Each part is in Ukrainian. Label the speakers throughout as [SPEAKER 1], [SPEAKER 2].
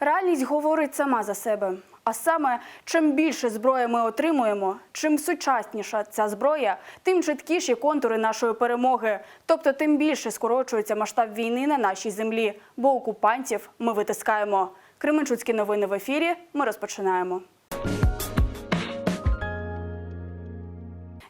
[SPEAKER 1] Реальність говорить сама за себе. А саме, чим більше зброї ми отримуємо, чим сучасніша ця зброя, тим чіткіші контури нашої перемоги. Тобто, тим більше скорочується масштаб війни на нашій землі, бо окупантів ми витискаємо. Кременчуцькі новини в ефірі. Ми розпочинаємо.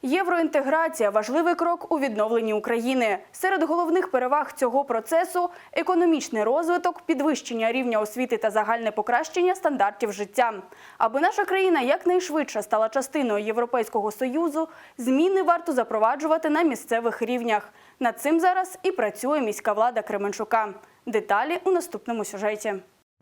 [SPEAKER 1] Євроінтеграція важливий крок у відновленні України. Серед головних переваг цього процесу економічний розвиток, підвищення рівня освіти та загальне покращення стандартів життя. Аби наша країна якнайшвидше стала частиною Європейського союзу, зміни варто запроваджувати на місцевих рівнях. Над цим зараз і працює міська влада Кременчука. Деталі у наступному сюжеті.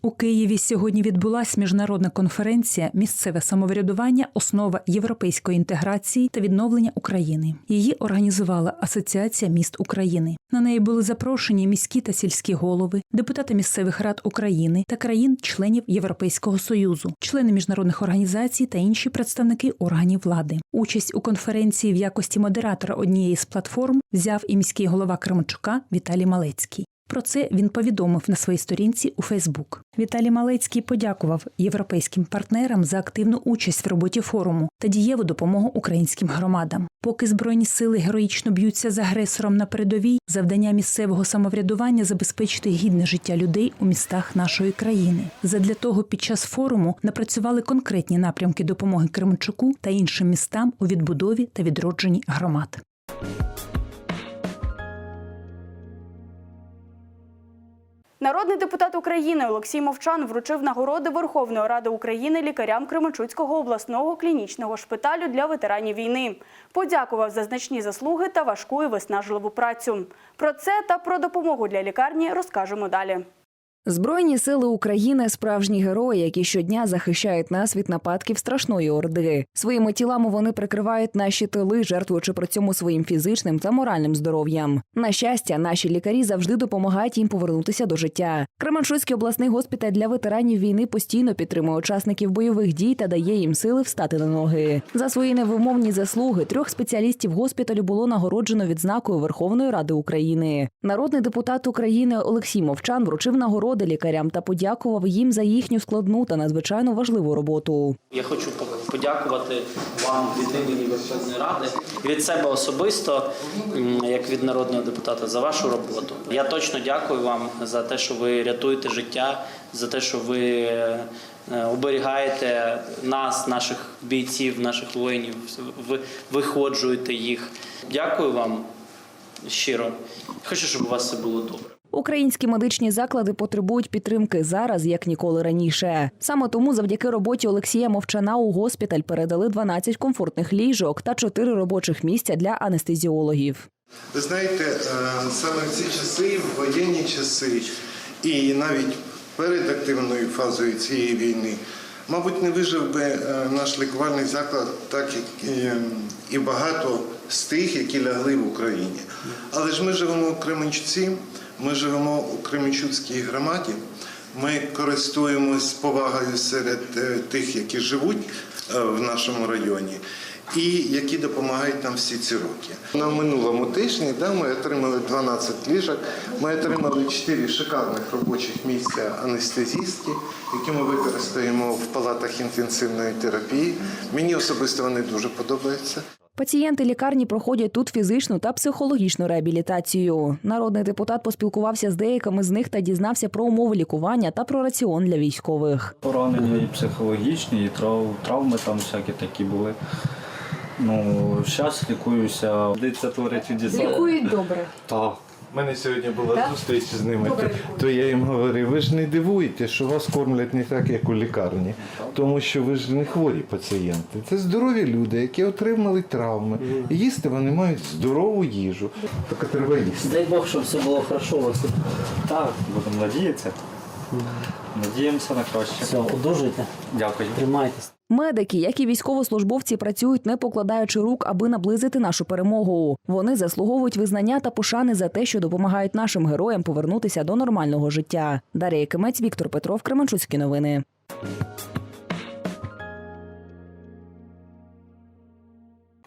[SPEAKER 2] У Києві сьогодні відбулася міжнародна конференція Місцеве самоврядування, основа європейської інтеграції та відновлення України. Її організувала Асоціація міст України. На неї були запрошені міські та сільські голови, депутати місцевих рад України та країн-членів Європейського союзу, члени міжнародних організацій та інші представники органів влади. Участь у конференції в якості модератора однієї з платформ взяв і міський голова Кременчука Віталій Малецький. Про це він повідомив на своїй сторінці у Фейсбук. Віталій Малецький подякував європейським партнерам за активну участь в роботі форуму та дієву допомогу українським громадам. Поки збройні сили героїчно б'ються з агресором на передовій, завдання місцевого самоврядування забезпечити гідне життя людей у містах нашої країни. Задля того під час форуму напрацювали конкретні напрямки допомоги Кременчуку та іншим містам у відбудові та відродженні громад.
[SPEAKER 1] Народний депутат України Олексій Мовчан вручив нагороди Верховної Ради України лікарям Кременчуцького обласного клінічного шпиталю для ветеранів війни. Подякував за значні заслуги та важку і виснажливу працю. Про це та про допомогу для лікарні розкажемо далі.
[SPEAKER 3] Збройні сили України справжні герої, які щодня захищають нас від нападків страшної орди. Своїми тілами вони прикривають наші тили, жертвуючи при цьому своїм фізичним та моральним здоров'ям. На щастя, наші лікарі завжди допомагають їм повернутися до життя. Кременчуцький обласний госпіталь для ветеранів війни постійно підтримує учасників бойових дій та дає їм сили встати на ноги. За свої невимовні заслуги трьох спеціалістів госпіталю було нагороджено відзнакою Верховної Ради України. Народний депутат України Олексій Мовчан вручив нагороди лікарям та подякував їм за їхню складну та надзвичайно важливу роботу.
[SPEAKER 4] Я хочу подякувати вам від імені Верховної Ради від себе особисто, як від народного депутата, за вашу роботу. Я точно дякую вам за те, що ви рятуєте життя, за те, що ви е, оберігаєте нас, наших бійців, наших воїнів, ви виходжуєте їх. Дякую вам щиро. Хочу, щоб у вас все було добре.
[SPEAKER 3] Українські медичні заклади потребують підтримки зараз, як ніколи раніше. Саме тому, завдяки роботі Олексія Мовчана, у госпіталь передали 12 комфортних ліжок та 4 робочих місця для анестезіологів.
[SPEAKER 5] Ви знаєте, е, саме в ці часи, в воєнні часи, і навіть перед активною фазою цієї війни, мабуть, не вижив би е, наш лікувальний заклад, так як і, і багато з тих, які лягли в Україні. Але ж ми живемо в Кременчуці, ми живемо у Кременчуцькій громаді. Ми користуємось повагою серед е, тих, які живуть е, в нашому районі, і які допомагають нам всі ці роки. На минулому тижні да, ми отримали 12 ліжок, ми отримали 4 шикарних робочих місця анестезістки, які ми використаємо в палатах інтенсивної терапії. Мені особисто вони дуже подобаються.
[SPEAKER 3] Пацієнти лікарні проходять тут фізичну та психологічну реабілітацію. Народний депутат поспілкувався з деякими з них та дізнався про умови лікування та про раціон для військових.
[SPEAKER 6] Поранення і психологічні, і трав, травми там всякі такі були. Ну, зараз лікуюся. Де це творить чудеса.
[SPEAKER 7] Лікують добре.
[SPEAKER 6] Так.
[SPEAKER 5] У мене сьогодні була зустріч з ними. То, то я їм говорив, ви ж не дивуєте, що вас кормлять не так, як у лікарні, тому що ви ж не хворі пацієнти. Це здорові люди, які отримали травми. І їсти вони мають здорову їжу. Тільки треба їсти.
[SPEAKER 4] Дай Бог, щоб все було хорошо у вас.
[SPEAKER 6] Так, будемо надіятися. Надіємося на краще.
[SPEAKER 4] Все, одужуйте,
[SPEAKER 6] Дякую.
[SPEAKER 4] тримайтесь.
[SPEAKER 3] Медики, як і військовослужбовці, працюють не покладаючи рук, аби наблизити нашу перемогу. Вони заслуговують визнання та пошани за те, що допомагають нашим героям повернутися до нормального життя. Дар'я Кимець, Віктор Петров, Кременчуцькі новини.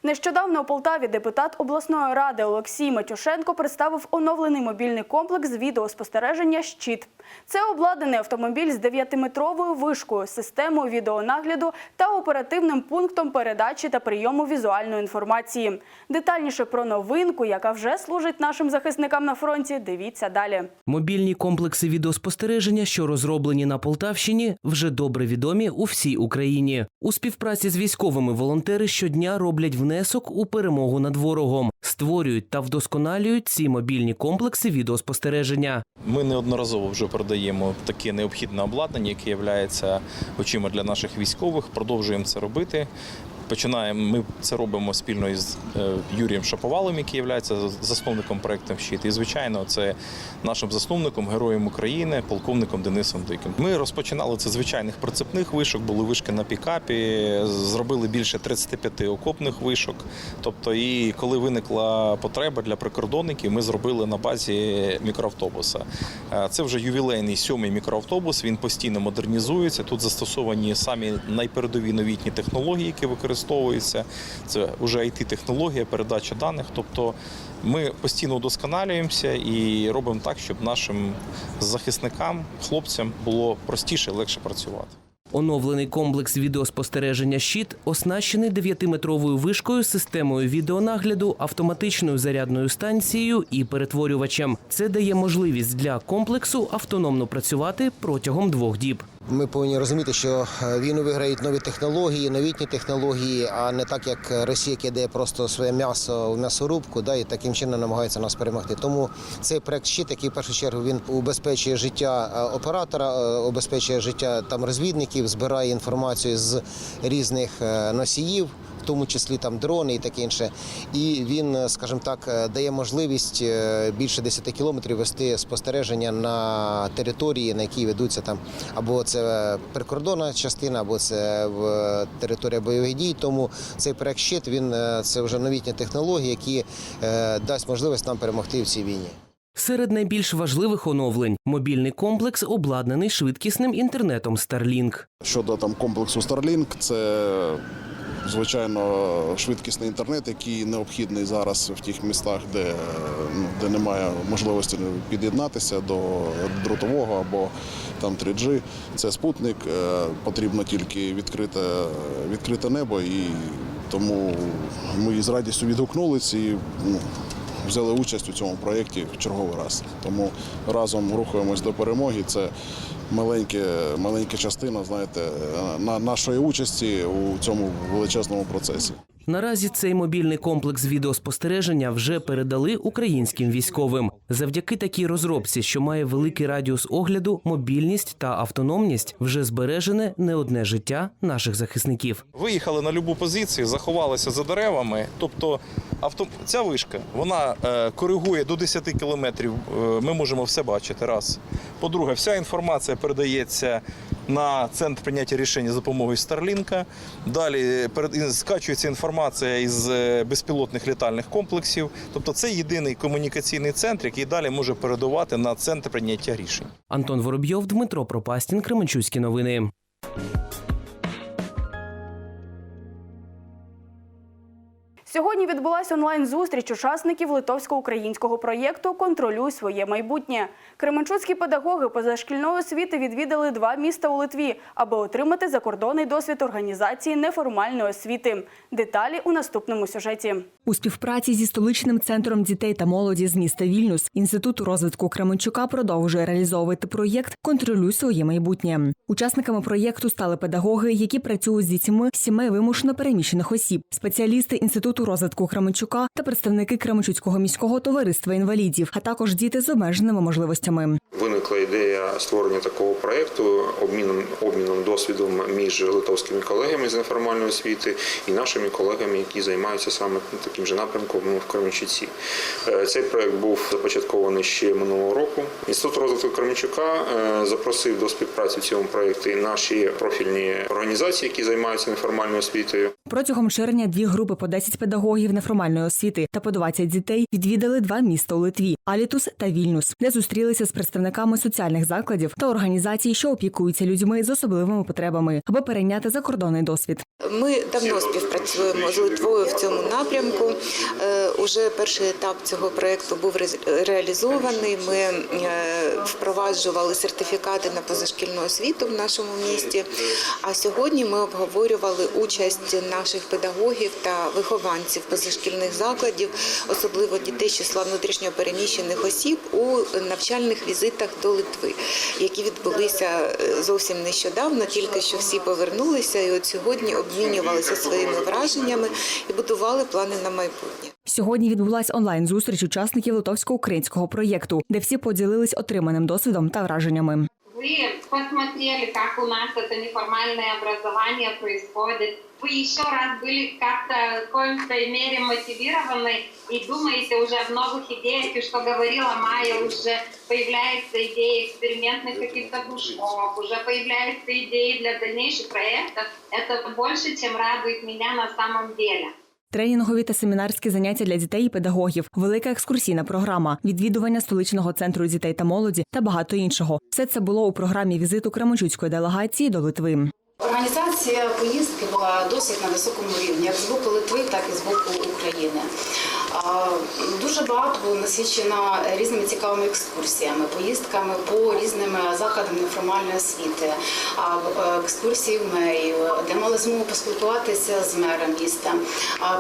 [SPEAKER 1] Нещодавно у Полтаві депутат обласної ради Олексій Матюшенко представив оновлений мобільний комплекс відеоспостереження «Щит». Це обладнаний автомобіль з 9-метровою вишкою, системою відеонагляду та оперативним пунктом передачі та прийому візуальної інформації. Детальніше про новинку, яка вже служить нашим захисникам на фронті, дивіться далі.
[SPEAKER 8] Мобільні комплекси відеоспостереження, що розроблені на Полтавщині, вже добре відомі у всій Україні. У співпраці з військовими волонтери щодня роблять внесок у перемогу над ворогом, створюють та вдосконалюють ці мобільні комплекси відеоспостереження.
[SPEAKER 9] Ми неодноразово вже продаємо таке необхідне обладнання, яке є очима для наших військових. Продовжуємо це робити. Починаємо. Ми це робимо спільно із е, Юрієм Шаповалом, який є засновником проекту «Щит». І звичайно, це нашим засновником, героєм України, полковником Денисом Диким. Ми розпочинали це звичайних прицепних вишок, були вишки на пікапі, зробили більше 35 окопних вишок. Тобто, і коли виникла потреба для прикордонників, ми зробили на базі мікроавтобуса. Е, Це вже ювілейний сьомий мікроавтобус. Він постійно модернізується. Тут застосовані самі найпередові новітні технології, які використовуються. Це вже it технологія передача даних. Тобто ми постійно удосконалюємося і робимо так, щоб нашим захисникам, хлопцям було простіше, легше працювати.
[SPEAKER 8] Оновлений комплекс відеоспостереження «Щит» оснащений 9-метровою вишкою, системою відеонагляду, автоматичною зарядною станцією і перетворювачем. Це дає можливість для комплексу автономно працювати протягом двох діб.
[SPEAKER 10] Ми повинні розуміти, що е, війну виграють нові технології, новітні технології, а не так, як Росія кидає просто своє м'ясо в м'ясорубку, да, і таким чином намагається нас перемогти. Тому цей проект щит, який в першу чергу він убезпечує життя е, оператора, обезпечує убезпечує життя там розвідників, збирає інформацію з різних е, носіїв. Тому числі там дрони і таке інше, і він, е, скажімо так, е, дає можливість е, більше 10 кілометрів вести спостереження на території, на якій ведуться там або це прикордонна частина, або це територія бойових дій. Тому цей проект щит він це вже новітні технології, які дасть можливість нам перемогти в цій війні.
[SPEAKER 8] Серед найбільш важливих оновлень мобільний комплекс обладнаний швидкісним інтернетом Starlink.
[SPEAKER 11] Щодо там комплексу Starlink, це звичайно швидкісний інтернет, який необхідний зараз в тих містах, де, ну, де немає можливості під'єднатися до дротового або там 3G. Це спутник, е, потрібно тільки відкрите, відкрите небо, і тому ми з радістю відгукнулися і ну, взяли участь у цьому проєкті в черговий раз. Тому разом рухаємось до перемоги. Це маленьке, маленька частина, знаєте, на нашої участі у цьому величезному процесі.
[SPEAKER 8] Наразі цей мобільний комплекс відеоспостереження вже передали українським військовим. Завдяки такій розробці, що має великий радіус огляду, мобільність та автономність, вже збережене не одне життя наших захисників.
[SPEAKER 9] Виїхали на любу позицію, заховалися за деревами. Тобто авто... ця вишка вона е, коригує до 10 кілометрів. Е, ми можемо все бачити. Раз. По-друге, вся інформація передається на центр прийняття рішень за допомогою Старлінка. Далі скачується інформація із е, безпілотних літальних комплексів. Тобто це єдиний комунікаційний центр, який далі може передувати на центр прийняття рішень.
[SPEAKER 8] Антон Воробйов, Дмитро Пропастін, Кременчуцькі новини.
[SPEAKER 1] Сьогодні відбулася онлайн-зустріч учасників литовсько-українського проєкту Контролюй своє майбутнє. Кременчуцькі педагоги позашкільної освіти відвідали два міста у Литві, аби отримати закордонний досвід організації неформальної освіти. Деталі у наступному сюжеті.
[SPEAKER 12] У співпраці зі столичним центром дітей та молоді з міста Вільнюс інститут розвитку Кременчука продовжує реалізовувати проєкт Контролюй своє майбутнє. Учасниками проєкту стали педагоги, які працюють з дітьми сімей вимушено переміщених осіб, спеціалісти інституту розвитку Кременчука та представники Кременчуцького міського товариства інвалідів, а також діти з обмеженими можливостями.
[SPEAKER 13] Виникла ідея створення такого проєкту обміном обміном досвідом між литовськими колегами з неформальної освіти і нашими колегами, які займаються саме таким же напрямком в Кременчуці. Е, Цей проєкт був започаткований ще минулого року. Інститут розвитку Кременчука е, запросив до співпраці в цьому проєкті наші профільні організації, які займаються неформальною освітою.
[SPEAKER 14] Протягом червня дві групи по 10 педагогів неформальної освіти та по 20 дітей відвідали два міста у Литві Алітус та Вільнюс, де зустрілися з представниками соціальних закладів та організацій, що опікуються людьми з особливими потребами, аби перейняти закордонний досвід.
[SPEAKER 15] Ми давно співпрацюємо з Литвою в цьому напрямку. Е, Уже перший етап цього проекту був реалізований. Ми е, впроваджували сертифікати на позашкільну освіту в нашому місті. А сьогодні ми обговорювали участь наших педагогів та вихованців позашкільних закладів, особливо дітей з числа внутрішньопереміщених осіб у навчальних візитах до Литви, які відбулися е, зовсім нещодавно, тільки що всі повернулися, і от сьогодні обмінювалися своїми враженнями і будували плани на майбутнє.
[SPEAKER 14] Сьогодні відбулася онлайн-зустріч учасників литовсько-українського проєкту, де всі поділились отриманим досвідом та враженнями.
[SPEAKER 16] Вы посмотрели, как у нас это неформальное образование происходит. Вы еще раз были как-то в коем-то мере мотивированы и думаете уже в новых идеях, и что говорила Майя, уже появляется идея экспериментных каких-то кружков, уже появляются идеи для дальнейших проектов. Это больше, чем радует меня на самом деле.
[SPEAKER 14] Тренінгові та семінарські заняття для дітей і педагогів, велика екскурсійна програма, відвідування столичного центру дітей та молоді та багато іншого. Все це було у програмі візиту Кременчуцької делегації до Литви.
[SPEAKER 17] Організація поїздки була досить на високому рівні, як з боку Литви, так і з боку України. Дуже багато було насичено різними цікавими екскурсіями, поїздками по різним закладам неформальної освіти, е, екскурсії в мерію, де мали змогу поспілкуватися з мером міста,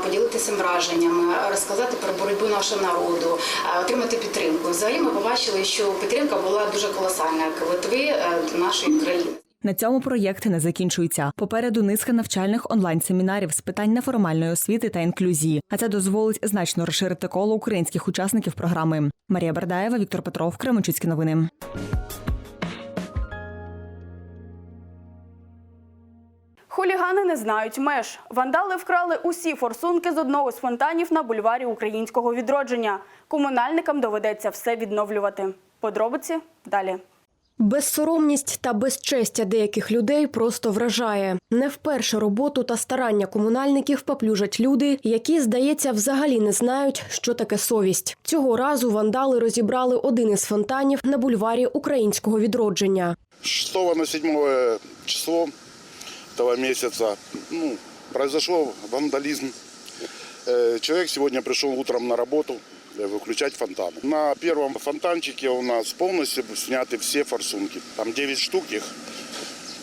[SPEAKER 17] поділитися враженнями, розказати про боротьбу нашого народу, отримати підтримку. Взагалі ми побачили, що підтримка була дуже колосальна як Литви е, нашої країни.
[SPEAKER 14] На цьому проєкти не закінчуються. Попереду низка навчальних онлайн-семінарів з питань неформальної освіти та інклюзії. А це дозволить значно розширити коло українських учасників програми. Марія Бердаєва, Віктор Петров, Кременчуцькі новини.
[SPEAKER 1] Хулігани не знають меж. Вандали вкрали усі форсунки з одного з фонтанів на бульварі українського відродження. Комунальникам доведеться все відновлювати. Подробиці далі.
[SPEAKER 18] Безсоромність та безчестя деяких людей просто вражає. Не вперше роботу та старання комунальників поплюжать люди, які, здається, взагалі не знають, що таке совість. Цього разу вандали розібрали один із фонтанів на бульварі українського відродження.
[SPEAKER 19] 6 на 7 число этого месяца ну, произошел вандализм. Э, Человек сегодня пришел утром на работу э, выключать фонтан. На первом фонтанчике у нас полностью сняты все форсунки. Там 9 штук их.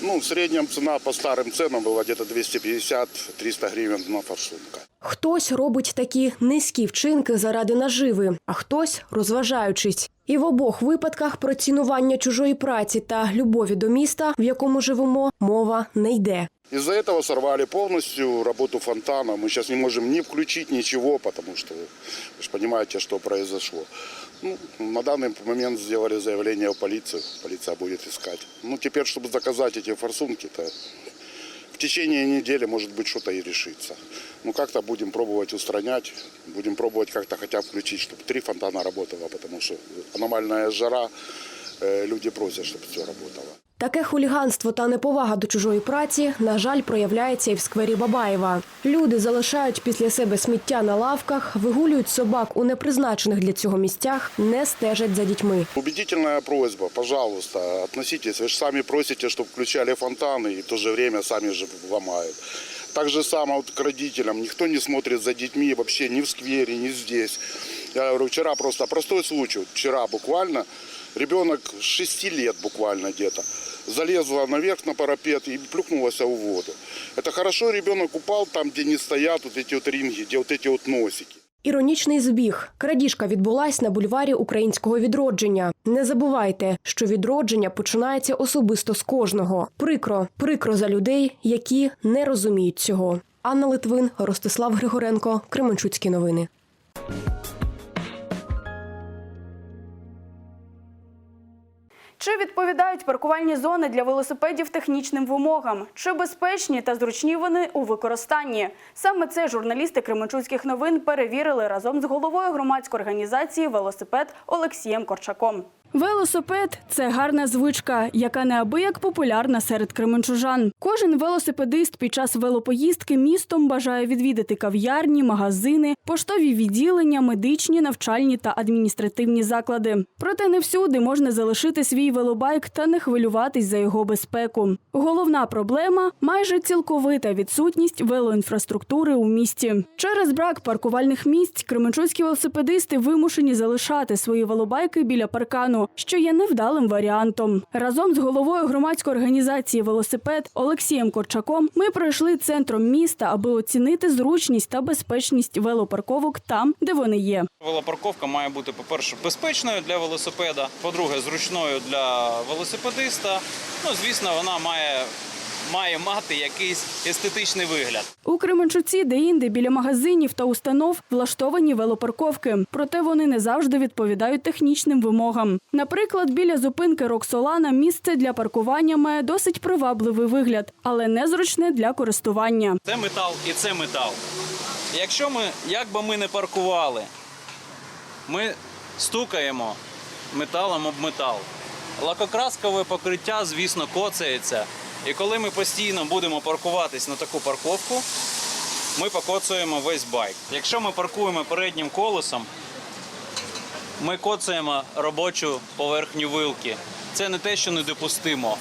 [SPEAKER 19] Ну, в среднем цена по старым ценам была где-то 250-300 гривен на форсунка.
[SPEAKER 18] Хтось робить такі низькі вчинки заради наживи, а хтось розважаючись. І в обох випадках про цінування чужої праці та любові до міста, в якому живемо, мова не йде.
[SPEAKER 19] Из-за этого сорвали полностью работу фонтана. Мы сейчас не можем ни включить ничего, потому что вы же понимаете, что произошло. Ну, на данный момент сделали заявление в полицию. Полиция будет искать. Ну, теперь, чтобы заказать эти форсунки, то в течение недели, может быть, что-то и решится. Ну, как-то будем пробовать устранять. Будем пробовать как-то хотя бы включить, чтобы три фонтана работало, потому что аномальная жара. э, Люди просят, чтобы все работало.
[SPEAKER 18] Таке хуліганство та неповага до чужої праці, на жаль, проявляється і в сквері Бабаєва. Люди залишають після себе сміття на лавках, вигулюють собак у непризначених для цього місцях, не стежать за дітьми.
[SPEAKER 19] Убедительная просьба, пожалуйста, относитесь. Вы же сами просите, чтобы включали фонтаны, и в то же время сами же ломают. Так же само вот к родителям. Никто не смотрит за детьми вообще ни в сквере, ни здесь. Я говорю, вчера просто простой случай. Вот Вчера буквально ребенок 6 лет буквально где-то залезла наверх на парапет и плюхнулась в воду. Это хорошо ребенок упал там, где не стоят вот эти вот ринги, где вот эти вот носики.
[SPEAKER 18] Іронічний збіг. Крадіжка відбулась на бульварі українського відродження. Не забувайте, що відродження починається особисто з кожного. Прикро, прикро за людей, які не розуміють цього. Анна Литвин, Ростислав Григоренко, Кременчуцькі новини.
[SPEAKER 1] Чи відповідають паркувальні зони для велосипедів технічним вимогам? Чи безпечні та зручні вони у використанні? Саме це журналісти Кременчуцьких новин перевірили разом з головою громадської організації Велосипед Олексієм Корчаком. Велосипед це гарна звичка, яка неабияк популярна серед кременчужан. Кожен велосипедист під час велопоїздки містом бажає відвідати кав'ярні, магазини, поштові відділення, медичні, навчальні та адміністративні заклади. Проте не всюди можна залишити свій велобайк та не хвилюватись за його безпеку. Головна проблема майже цілковита відсутність велоінфраструктури у місті. Через брак паркувальних місць кременчуцькі велосипедисти вимушені залишати свої велобайки біля паркану, що є невдалим варіантом. Разом з головою громадської організації велосипед Олексієм Корчаком ми пройшли центром міста, аби оцінити зручність та безпечність велопарковок там, де вони є.
[SPEAKER 20] Велопарковка має бути, по-перше, безпечною для велосипеда, по-друге, зручною для велосипедиста. Ну, звісно, вона має, має мати якийсь естетичний вигляд.
[SPEAKER 1] У Кременчуці де-інде біля магазинів та установ влаштовані велопарковки, проте вони не завжди відповідають технічним вимогам. Наприклад, біля зупинки Роксолана місце для паркування має досить привабливий вигляд, але незручне для користування.
[SPEAKER 20] Це метал і це метал. Якщо ми, як би ми не паркували, ми стукаємо металом об метал. Лакокраскове покриття, звісно, коцається. І коли ми постійно будемо паркуватись на таку парковку, ми покоцуємо весь байк. Якщо ми паркуємо переднім колесом, ми коцаємо робочу поверхню вилки. Це не те, що недопустимо.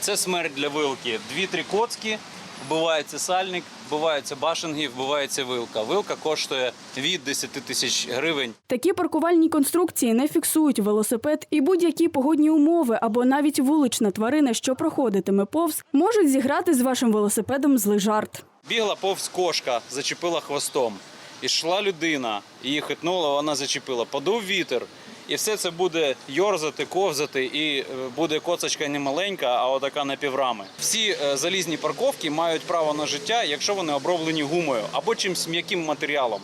[SPEAKER 20] Це смерть для вилки. Дві-три коцки, вбивається сальник, вбиваються башенги, вбивається вилка. Вилка коштує від 10 тисяч гривень.
[SPEAKER 1] Такі паркувальні конструкції не фіксують велосипед, і будь-які погодні умови або навіть вулична тварина, що проходитиме повз, можуть зіграти з вашим велосипедом злий жарт.
[SPEAKER 20] Бігла повз кошка, зачепила хвостом. Ішла людина, її хитнула, вона зачепила. Подув вітер. І все це буде йорзати, ковзати, і е, буде коцочка не маленька, а отака на піврами. Всі е, залізні парковки мають право на життя, якщо вони оброблені гумою або чимось м'яким матеріалом.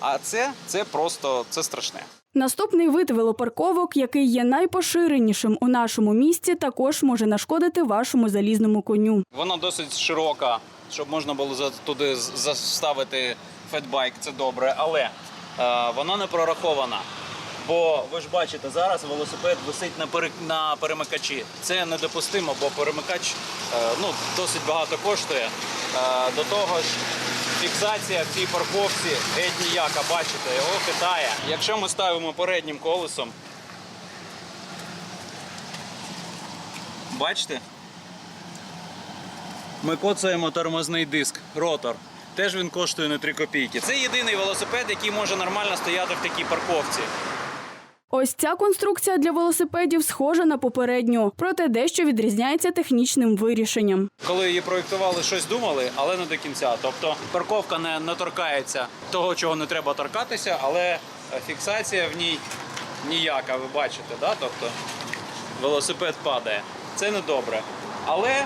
[SPEAKER 20] А це, це просто це страшне.
[SPEAKER 1] Наступний вид велопарковок, який є найпоширенішим у нашому місті, також може нашкодити вашому залізному коню.
[SPEAKER 20] Вона досить широка, щоб можна було туди заставити фетбайк, це добре, але е, вона не прорахована. Бо ви ж бачите, зараз велосипед висить на, пере- на перемикачі. Це недопустимо, бо перемикач е, ну, досить багато коштує. Е, до того ж, фіксація в цій парковці геть ніяка, бачите, його хитає. Якщо ми ставимо переднім колесом, бачите? Ми коцаємо тормозний диск, ротор. Теж він коштує не 3 копійки. Це єдиний велосипед, який може нормально стояти в такій парковці.
[SPEAKER 1] Ось ця конструкція для велосипедів схожа на попередню, проте дещо відрізняється технічним вирішенням.
[SPEAKER 20] Коли її проєктували, щось думали, але не до кінця. Тобто парковка не, не торкається того, чого не треба торкатися, але е, фіксація в ній ніяка, ви бачите, да? тобто велосипед падає. Це не добре. Але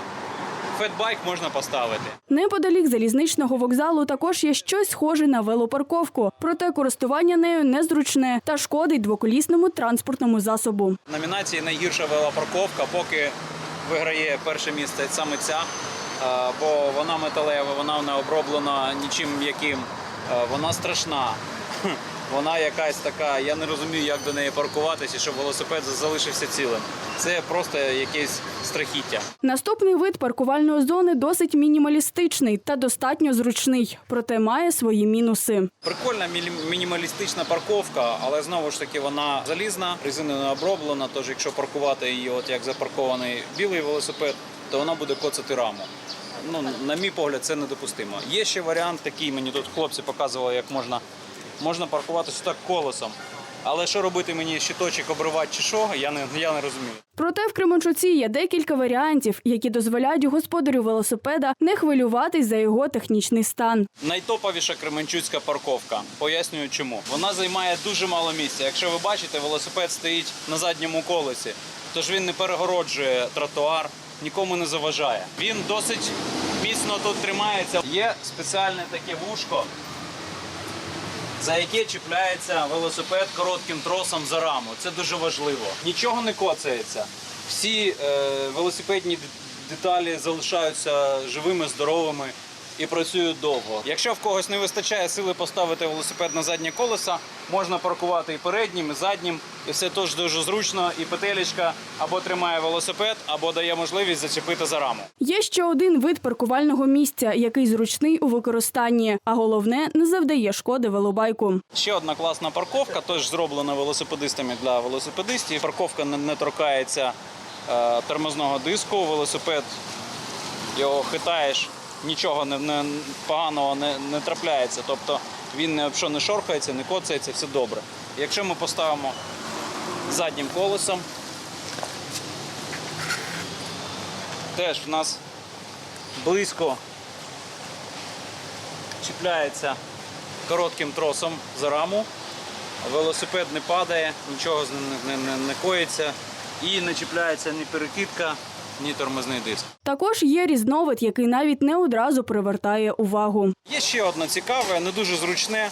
[SPEAKER 20] фетбайк можна поставити.
[SPEAKER 1] Неподалік залізничного вокзалу також є щось схоже на велопарковку, проте користування нею незручне та шкодить двоколісному транспортному засобу.
[SPEAKER 20] В номінації найгірша велопарковка, поки виграє перше місце саме ця, е, бо вона металева, вона не оброблена нічим м'яким. Е, Вона страшна. Вона якась така, я не розумію, як до неї паркуватися, щоб велосипед залишився цілим. Це просто якесь страхіття.
[SPEAKER 1] Наступний вид паркувальної зони досить мінімалістичний та достатньо зручний, проте має свої мінуси.
[SPEAKER 20] Прикольна мінімалістична парковка, але знову ж таки вона залізна, резиною не оброблена. Тож, якщо паркувати її, от як запаркований білий велосипед, то вона буде коцати раму. Ну, на мій погляд, це недопустимо. Є ще варіант такий, мені тут хлопці показували, як можна, можна паркуватися так колесом. Але що робити мені щиточок обривати чи що, я не, я не розумію.
[SPEAKER 1] Проте в Кременчуці є декілька варіантів, які дозволяють господарю велосипеда не хвилюватись за його технічний стан.
[SPEAKER 20] Найтоповіша Кременчуцька парковка. Пояснюю чому. Вона займає дуже мало місця. Якщо ви бачите, велосипед стоїть на задньому колесі, тож він не перегороджує тротуар, нікому не заважає. Він досить міцно тут тримається. Є спеціальне таке вушко, за яке чіпляється велосипед коротким тросом за раму. Це дуже важливо. Нічого не коцається. Всі е, велосипедні деталі залишаються живими, здоровими. І працюють довго. Якщо в когось не вистачає сили поставити велосипед на заднє колеса, можна паркувати і переднім, і заднім, і все теж дуже зручно. І петелечка або тримає велосипед, або дає можливість зачепити за раму.
[SPEAKER 1] Є ще один вид паркувального місця, який зручний у використанні, а головне не завдає шкоди велобайку.
[SPEAKER 20] Ще одна класна парковка, теж зроблена велосипедистами для велосипедистів. Парковка не, не торкається е, тормозного диску. Велосипед його хитаєш, нічого не, не, поганого не, не трапляється. Тобто він не, що не шорхається, не коцається, все добре. Якщо ми поставимо заднім колесом, теж в нас близько чіпляється коротким тросом за раму. Велосипед не падає, нічого не, не, не, не коїться і не чіпляється ні перекидка, ні тормозний диск.
[SPEAKER 1] Також є різновид, який навіть не одразу привертає увагу.
[SPEAKER 20] Є ще одне цікаве, не дуже зручне, е,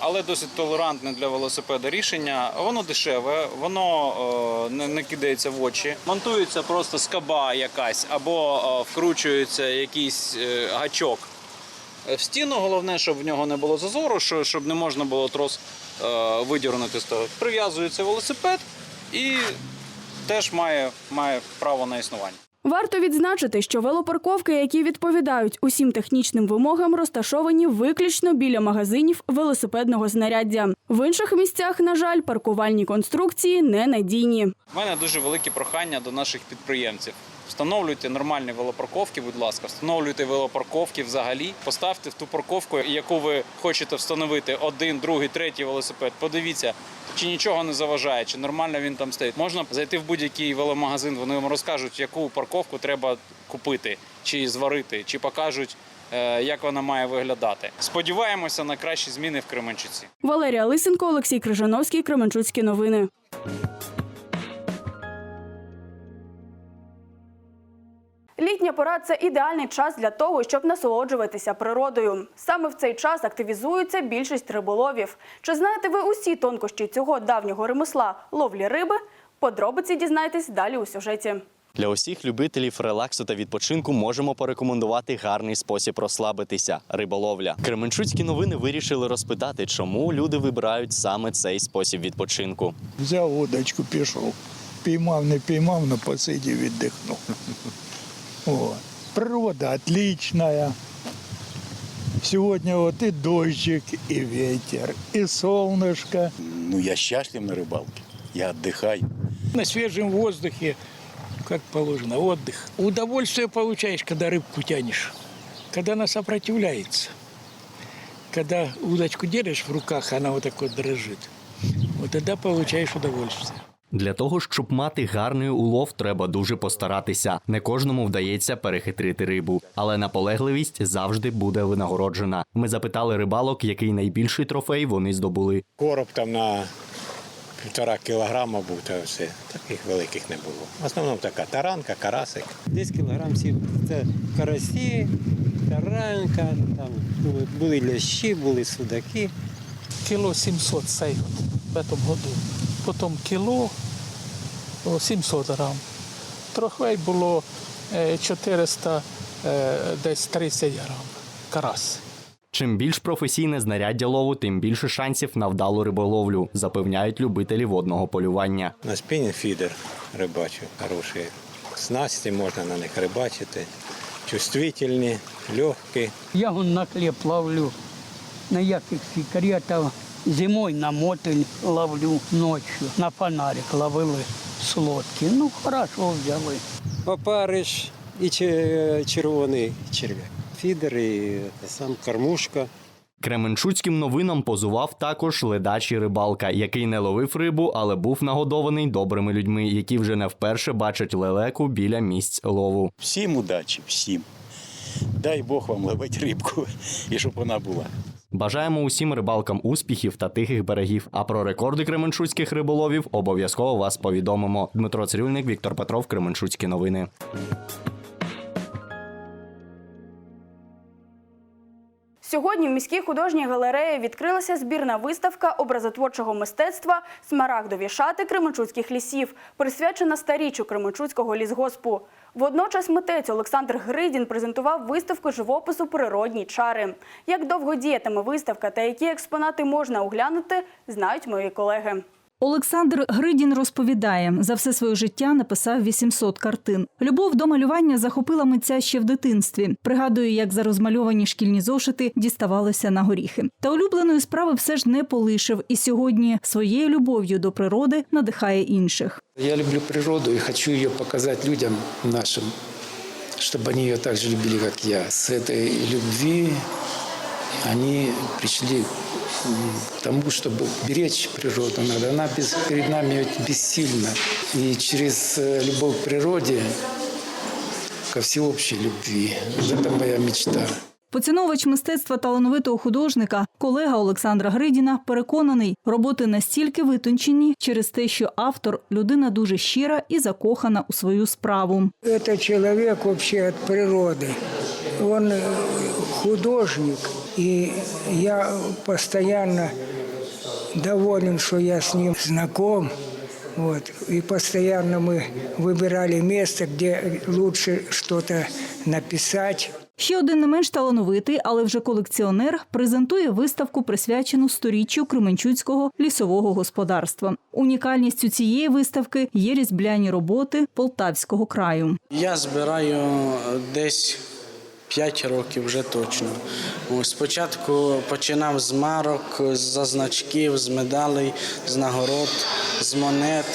[SPEAKER 20] але досить толерантне для велосипеда рішення. Воно дешеве, воно е, не, кидається в очі. Монтується просто скаба якась або е, вкручується якийсь гачок в стіну. Головне, щоб в нього не було зазору, щоб не можна було трос видірнути з того. Прив'язується велосипед і теж має, має право на існування.
[SPEAKER 1] Варто відзначити, що велопарковки, які відповідають усім технічним вимогам, розташовані виключно біля магазинів велосипедного знаряддя. В інших місцях, на жаль, паркувальні конструкції ненадійні.
[SPEAKER 20] У мене дуже велике прохання до наших підприємців. Встановлюйте нормальні велопарковки, будь ласка, встановлюйте велопарковки взагалі. Поставте в ту парковку, яку ви хочете встановити один, другий, третій велосипед. Подивіться, чи нічого не заважає, чи нормально він там стоїть. Можна зайти в будь-який веломагазин, вони вам розкажуть, яку парковку треба купити, чи зварити, чи покажуть, е, як вона має виглядати. Сподіваємося на кращі зміни в Кременчуці.
[SPEAKER 1] Валерія Лисенко, Олексій Крижановський, Кременчуцькі новини. Літня пора це ідеальний час для того, щоб насолоджуватися природою. Саме в цей час активізується більшість риболовів. Чи знаєте ви усі тонкощі цього давнього ремесла ловлі риби? Подробиці дізнайтесь далі у сюжеті.
[SPEAKER 21] Для усіх любителів релаксу та відпочинку можемо порекомендувати гарний спосіб розслабитися риболовля. Кременчуцькі новини вирішили розпитати, чому люди вибирають саме цей спосіб відпочинку.
[SPEAKER 22] Взяв удочку, пішов. Піймав, не піймав, на посидів, віддихнув. О, природа отличная. Сегодня вот и дождик, и ветер, и солнышко.
[SPEAKER 23] Ну, я счастлив на рыбалке. Я отдыхаю.
[SPEAKER 22] На свежем воздухе, как положено, отдых. Удовольствие получаешь, когда рыбку тянешь, когда она сопротивляется. Когда удочку держишь в руках, она вот так вот дрожит. Вот тогда получаешь удовольствие.
[SPEAKER 21] Для того, щоб мати гарний улов, треба дуже постаратися. Не кожному вдається перехитрити рибу, але наполегливість завжди буде винагороджена. Ми запитали рибалок, який найбільший трофей вони здобули.
[SPEAKER 24] Короб там на півтора кілограма був, та все. Таких великих не було. В основному така таранка, карасик.
[SPEAKER 25] Десь кілограм сім. Це карасі, таранка, там були лящі, були судаки.
[SPEAKER 22] Кіло 700 цей в этом году. Потім кіло 700 грам. Трохвей було е, 400, е, десь 30 грам. Карась.
[SPEAKER 21] Чим більш професійне знаряддя лову, тим більше шансів на вдалу риболовлю, запевняють любителі водного полювання.
[SPEAKER 24] На спінінг фідер рибачу хороший. Снасті можна на них рибачити. Чувствительні, легкі.
[SPEAKER 26] Я вон на хлеб ловлю, на яких секретов. Зимой на мотыль ловлю, ночью на фонарик ловили с лодки. Ну, хорошо взяли.
[SPEAKER 25] Опариш і червоний черв'як. Фідер і сам кормушка.
[SPEAKER 21] Кременчуцьким новинам позував також ледач і рибалка, який не ловив рибу, але був нагодований добрими людьми, які вже не вперше бачать лелеку біля місць лову.
[SPEAKER 23] Всім удачі, всім. Дай Бог вам ловити рибку і щоб вона була.
[SPEAKER 21] Бажаємо усім рибалкам успіхів та тихих берегів. А про рекорди кременчуцьких риболовів обов'язково вас повідомимо. Дмитро Цирюльник, Віктор Петров, Кременчуцькі новини.
[SPEAKER 1] Сьогодні в міській художній галереї відкрилася збірна виставка образотворчого мистецтва Смарагдові шати Кременчуцьких лісів, присвячена старічу Кременчуцького лісгоспу. Водночас митець Олександр Гридін презентував виставку живопису Природні чари. Як довго діятиме виставка та які експонати можна оглянути, знають мої колеги.
[SPEAKER 14] Олександр Гридін розповідає, за все своє життя написав 800 картин. Любов до малювання захопила митця ще в дитинстві. Пригадую, як за розмальовані шкільні зошити діставалося на горіхи. Та улюбленої справи все ж не полишив, і сьогодні своєю любов'ю до природи надихає інших.
[SPEAKER 27] Я люблю природу и хочу ее показать людям нашим, чтобы они ее так же любили, как я. С этой любви они пришли м, к тому, чтобы беречь природу надо. Она без, перед нами ведь бессильна. И через э, любовь к природе ко всеобщей любви. Это моя мечта.
[SPEAKER 14] Поціновувач мистецтва талановитого художника, колега Олександра Гридіна, переконаний, роботи настільки витончені через те, що автор людина дуже щира і закохана у свою справу.
[SPEAKER 28] Это человек вообще от природы. Он э, художник, и я постоянно доволен, что я с ним знаком. Вот. И постоянно мы выбирали место, где лучше что-то написать.
[SPEAKER 14] Ще один не менш талановитий, але вже колекціонер, презентує виставку, присвячену сторіччю Кременчуцького лісового господарства. Унікальністю цієї виставки є різбляні роботи Полтавського краю.
[SPEAKER 29] Я збираю десь 5 років вже точно. Ось Спочатку починав з марок, з зазначків, з медалей, з нагород, з монет,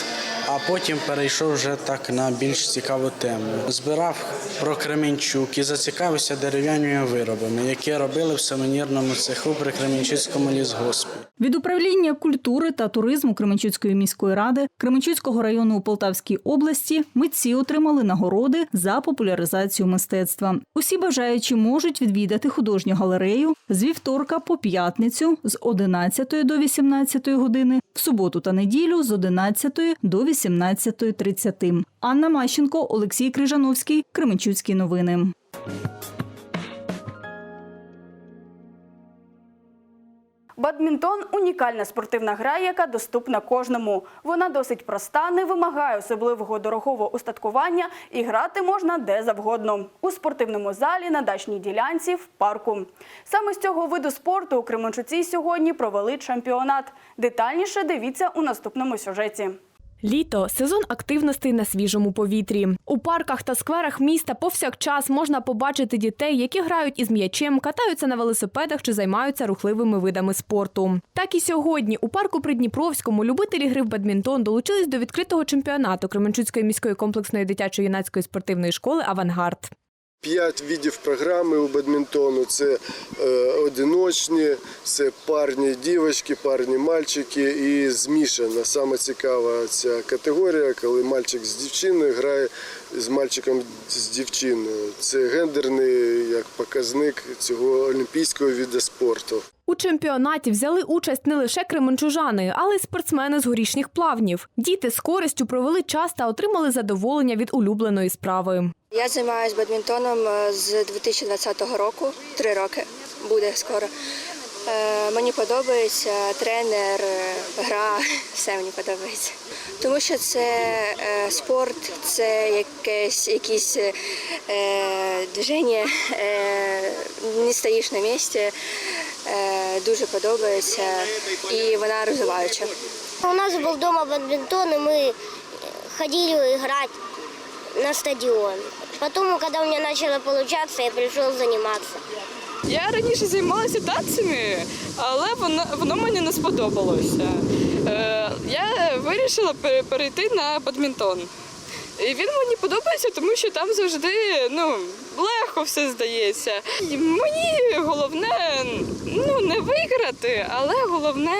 [SPEAKER 29] а потім перейшов вже так на більш цікаву тему. Збирав про Кременчук і зацікавився дерев'яними виробами, які робили в сувенірному цеху при Кременчуцькому лісгоспі.
[SPEAKER 14] Від управління культури та туризму Кременчуцької міської ради Кременчуцького району у Полтавській області митці отримали нагороди за популяризацію мистецтва. Усі бажаючі можуть відвідати художню галерею з вівторка по п'ятницю з 11 до 18 години, в суботу та неділю з 11 до 18.30. Анна Мащенко, Олексій Крижановський, Кременчуцькі новини.
[SPEAKER 1] Бадмінтон унікальна спортивна гра, яка доступна кожному. Вона досить проста, не вимагає особливого дорогого устаткування і грати можна де завгодно у спортивному залі, на дачній ділянці, в парку. Саме з цього виду спорту у Кременчуці сьогодні провели чемпіонат. Детальніше дивіться у наступному сюжеті.
[SPEAKER 30] Літо сезон активностей на свіжому повітрі. У парках та скверах міста повсякчас можна побачити дітей, які грають із м'ячем, катаються на велосипедах чи займаються рухливими видами спорту. Так і сьогодні у парку Придніпровському любителі гри в бадмінтон долучились до відкритого чемпіонату Кременчуцької міської комплексної дитячо-юнацької спортивної школи Авангард.
[SPEAKER 31] П'ять видів програми у бадмінтону: це е, одиночні, це парні дівчатки, парні мальчики і змішана. Саме цікава ця категорія, коли мальчик з дівчиною грає з мальчиком з дівчиною. Це гендерний як показник цього олімпійського віду спорту.
[SPEAKER 30] У чемпіонаті взяли участь не лише кременчужани, але й спортсмени з горішніх плавнів. Діти з користю провели час та отримали задоволення від улюбленої справи.
[SPEAKER 32] Я займаюся бадмінтоном е, з 2020 року, три роки буде скоро. Е, Мені подобається тренер, гра, все мені подобається. Тому що це е, спорт, це якесь якісь е, движення, е, не стоїш на місці. Дуже подобається і вона розвиваюча.
[SPEAKER 33] У нас был дома бадминтон, и мы ходили играть на стадион. Потом, когда у меня начало получаться, я пришел заниматься.
[SPEAKER 34] Я раніше займалася танцями, але воно, воно мені не сподобалося. Е, я вирішила перейти на бадмінтон. І він мені подобається, тому що там завжди ну, легко все здається. І Мені головне ну, не виграти, але головне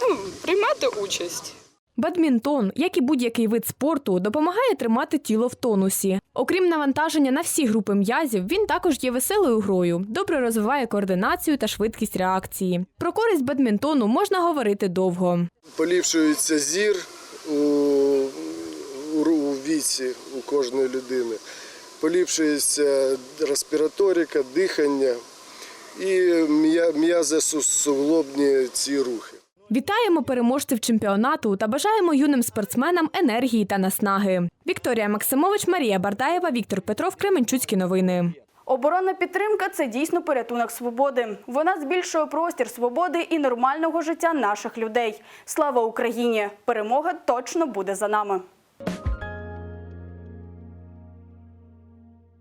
[SPEAKER 34] ну, приймати участь.
[SPEAKER 30] Бадмінтон, як і будь-який вид спорту, допомагає тримати тіло в тонусі. Окрім навантаження на всі групи м'язів, він також є веселою грою, добре розвиває координацію та швидкість реакції. Про користь бадмінтону можна говорити довго.
[SPEAKER 31] Поліпшується зір у, у, віці у кожної людини. Поліпшується респіраторика, дихання. і м'я- м'язосуглобні ці рухи.
[SPEAKER 30] Вітаємо переможців чемпіонату та бажаємо юним спортсменам енергії та наснаги. Вікторія Максимович, Марія Бардаєва, Віктор Петров, Кременчуцькі новини.
[SPEAKER 1] Оборонна підтримка це дійсно порятунок свободи. Вона збільшує простір свободи і нормального життя наших людей. Слава Україні! Перемога точно буде за нами.